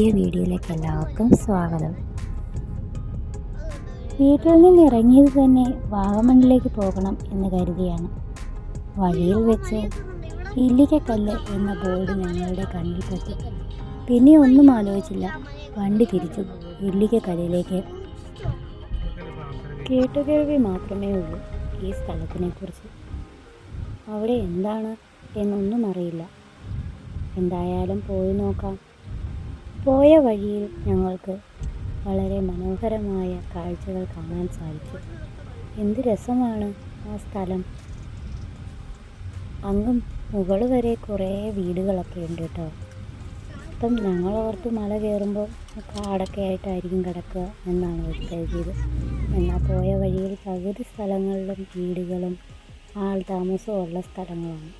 പുതിയ വീഡിയോയിലേക്ക് എല്ലാവർക്കും സ്വാഗതം. വീട്ടിൽ നിന്ന് ഇറങ്ങിയത് തന്നെ വാഗമണ്ണിലേക്ക് പോകണം എന്ന് കരുതിയാണ്. വഴിയിൽ വെച്ച് ഇല്ലിക്കക്കല്ല് എന്ന ബോർഡ് ഞങ്ങളുടെ കണ്ണിൽ പെട്ടു പിന്നെ ഒന്നും ആലോചിച്ചില്ല. വണ്ടി തിരിച്ചു ഇല്ലിക്കക്കല്ലിലേക്ക്. കേട്ടുകേൾവി മാത്രമേ ഉള്ളൂ ഈ സ്ഥലത്തിനെക്കുറിച്ച്. അവിടെ എന്താണ് എന്നൊന്നും അറിയില്ല. എന്തായാലും പോയി നോക്കാം. പോയ വഴിയിൽ ഞങ്ങൾക്ക് വളരെ മനോഹരമായ കാഴ്ചകൾ കാണാൻ സാധിച്ചു. എന്ത് രസമാണ് ആ സ്ഥലം. അങ്ങും മുകൾ വരെ കുറേ വീടുകളൊക്കെ ഉണ്ട് കേട്ടോ. അപ്പം ഞങ്ങൾ ഓർത്ത് മല കയറുമ്പോൾ കാടൊക്കെ ആയിട്ടായിരിക്കും കിടക്കുക എന്നാണ് കരുതിയത്. എന്നാൽ പോയ വഴിയിൽ പകുതി സ്ഥലങ്ങളിലും വീടുകളും ആൾ താമസവും ഉള്ള സ്ഥലങ്ങളാണ്.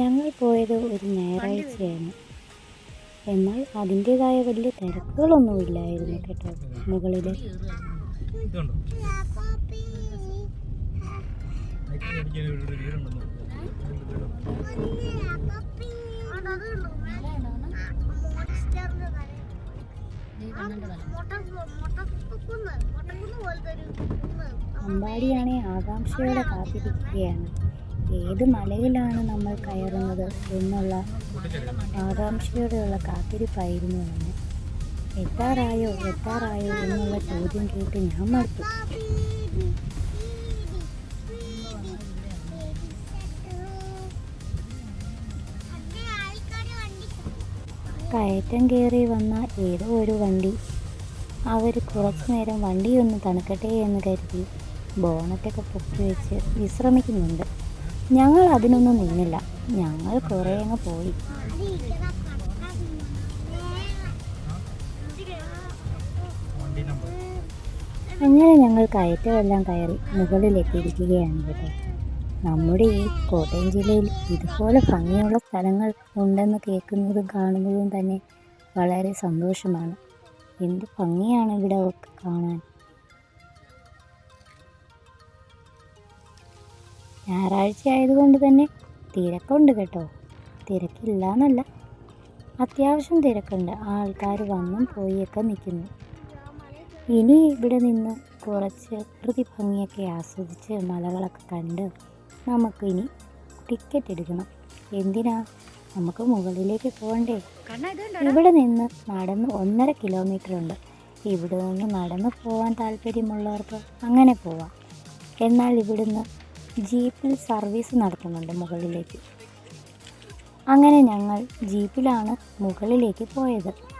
ഞങ്ങൾ പോയത് ഒരു ഞായറാഴ്ചയാണ്. എന്നാൽ അതിന്റേതായ വലിയ തിരക്കുകളൊന്നുമില്ലായിരുന്നു കേട്ടോ. മുകളിൽ അമ്പാടിയാണെ ആകാംക്ഷയോടെ കാത്തിരിക്കുകയാണ്. ഏത് മലയിലാണ് നമ്മൾ കയറുന്നത് എന്നുള്ള ആകാംക്ഷയോടെയുള്ള കാത്തിരിപ്പായിരുന്നു അന്ന് എത്താറായോ എത്താറായോ എന്നുള്ള ചോദ്യം കേട്ട് ഞാൻ മടുത്തു. കയറ്റം കയറി വന്ന ഏതോ ഒരു വണ്ടി. അവർ കുറച്ചു നേരം വണ്ടിയൊന്ന് തണുക്കട്ടെ എന്ന് കരുതി ബോണറ്റൊക്കെ പൊക്കി വെച്ച് വിശ്രമിക്കുന്നുണ്ട്. ഞങ്ങൾ അതിനൊന്നും നിന്നില്ല. ഞങ്ങൾ കുറേ അങ്ങ് പോയി. അങ്ങനെ ഞങ്ങൾ കയറ്റമെല്ലാം കയറി മുകളിലെത്തിയിരിക്കുകയാണ് കേട്ടോ നമ്മുടെ ഈ കോട്ടയം ജില്ലയിൽ ഇതുപോലെ ഭംഗിയുള്ള സ്ഥലങ്ങൾ ഉണ്ടെന്ന് കേൾക്കുന്നതും കാണുന്നതും തന്നെ വളരെ സന്തോഷമാണ്. എന്ത് ഭംഗിയാണ് ഇവിടെ കാണാൻ. ഞായറാഴ്ച ആയതുകൊണ്ട് തന്നെ തിരക്കുണ്ട് കേട്ടോ. തിരക്കില്ല എന്നല്ല അത്യാവശ്യം തിരക്കുണ്ട്. ആൾക്കാർ വന്നും പോയിയൊക്കെ നിൽക്കുന്നു. ഇനി ഇവിടെ നിന്ന് കുറച്ച് പ്രകൃതി ഭംഗിയൊക്കെ ആസ്വദിച്ച് മലകളൊക്കെ കണ്ട് നമുക്കിനി ടിക്കറ്റ് എടുക്കണം. എന്തിനാ? നമുക്ക് മുകളിലേക്ക് പോകണ്ടേ? ഇവിടെ നിന്ന് നടന്ന് ഒന്നര കിലോമീറ്റർ ഉണ്ട്. ഇവിടെ നിന്ന് നടന്ന് പോകാൻ താല്പര്യമുള്ളവർക്ക് അങ്ങനെ പോവാം. എന്നാൽ ഇവിടുന്ന് ജീപ്പിൽ സർവീസ് നടത്തുന്നുണ്ട് മുകളിലേക്ക്. അങ്ങനെ ഞങ്ങൾ ജീപ്പിലാണ് മുകളിലേക്ക് പോയത്.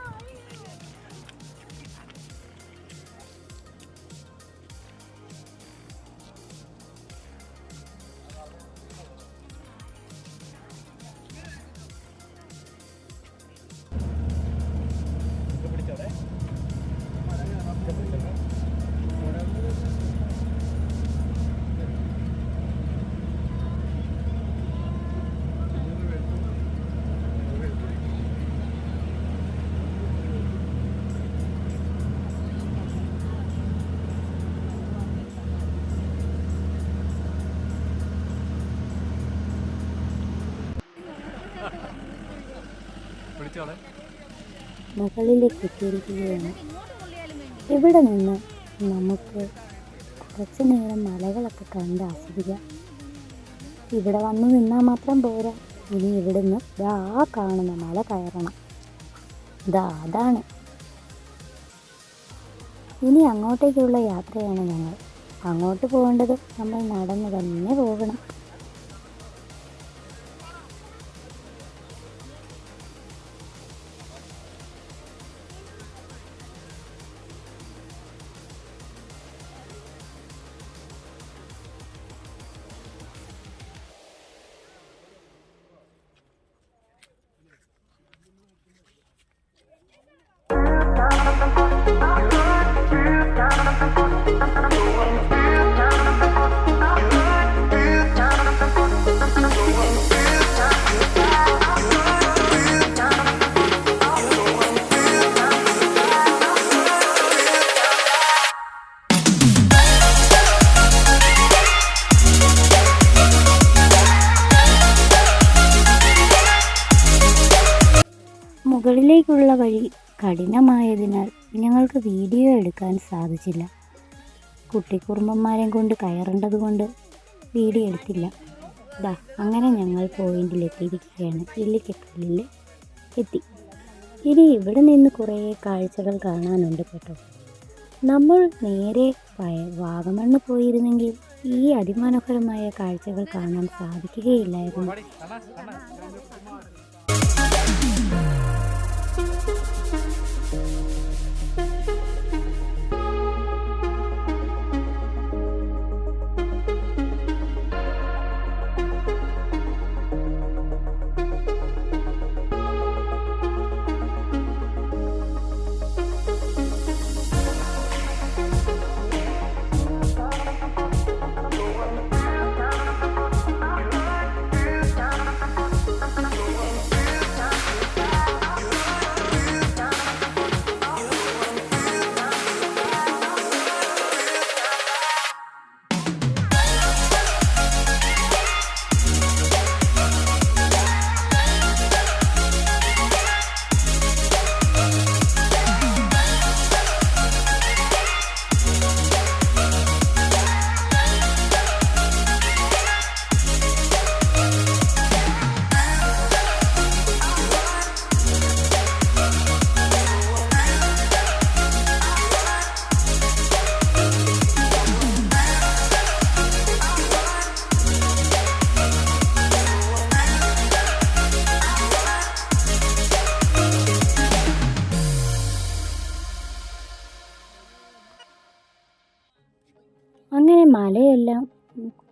മുകളിലേക്ക് എത്തിയിരിക്കുകയാണ് ഇവിടെ നിന്ന് നമുക്ക് കുറച്ച് നേരം മലകളൊക്കെ കണ്ട് ആസ്വദിക്കാം. ഇവിടെ വന്ന് നിന്നാൽ മാത്രം പോരാ. ഇനി ഇവിടുന്ന് ആ കാണുന്ന മല കയറണം. ഇതാ അതാണ്. ഇനി അങ്ങോട്ടേക്കുള്ള യാത്രയാണ് ഞങ്ങൾ. അങ്ങോട്ട് പോകേണ്ടത് നമ്മൾ നടന്ന് തന്നെ പോകണം. കഠിനമായതിനാൽ ഞങ്ങൾക്ക് വീഡിയോ എടുക്കാൻ സാധിച്ചില്ല. കുട്ടിക്കുറുമ്പന്മാരെയും കൊണ്ട് കയറേണ്ടത് കൊണ്ട് വീഡിയോ എടുത്തില്ല. ദാ അങ്ങനെ ഞങ്ങൾ പോയിന്റിൽ എത്തിയിരിക്കുകയാണ് ഇല്ലിക്കക്കല്ലിൽ എത്തി. ഇനി ഇവിടെ നിന്ന് കുറേ കാഴ്ചകൾ കാണാനുണ്ട് കേട്ടോ. നമ്മൾ നേരെ വാഗമണ്ണ് പോയിരുന്നെങ്കിൽ ഈ അതിമനോഹരമായ കാഴ്ചകൾ കാണാൻ സാധിക്കുകയില്ലായിരുന്നു. അങ്ങനെ മലയെല്ലാം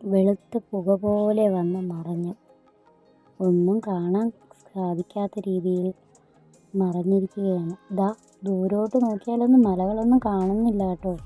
വെളുത്ത പുക പോലെ വന്ന് മറഞ്ഞു. ഒന്നും കാണാൻ സാധിക്കാത്ത രീതിയിൽ മറഞ്ഞിരിക്കുകയാണ്. ദാ ദൂരോട്ട് നോക്കിയാലൊന്നും മലകളൊന്നും കാണുന്നില്ല കേട്ടോ.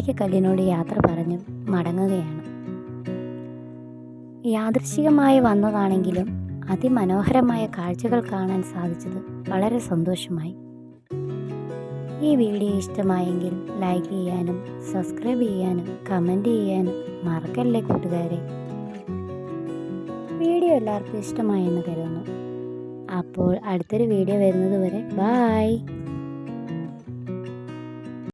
ഇല്ലിക്കക്കല്ലിനോട് യാത്ര പറഞ്ഞു മടങ്ങുകയാണ്. യാദൃശികമായി വന്നതാണെങ്കിലും അതിമനോഹരമായ കാഴ്ചകൾ കാണാൻ സാധിച്ചത് വളരെ സന്തോഷമായി. ഈ വീഡിയോ ഇഷ്ടമായെങ്കിൽ ലൈക്ക് ചെയ്യാനും സബ്സ്ക്രൈബ് ചെയ്യാനും കമന്റ് ചെയ്യാനും മറക്കല്ലേ കൂട്ടുകാരെ. വീഡിയോ എല്ലാവർക്കും ഇഷ്ടമായെന്ന് കരുതുന്നു. അപ്പോൾ അടുത്തൊരു വീഡിയോ വരുന്നത് വരെ ബായ്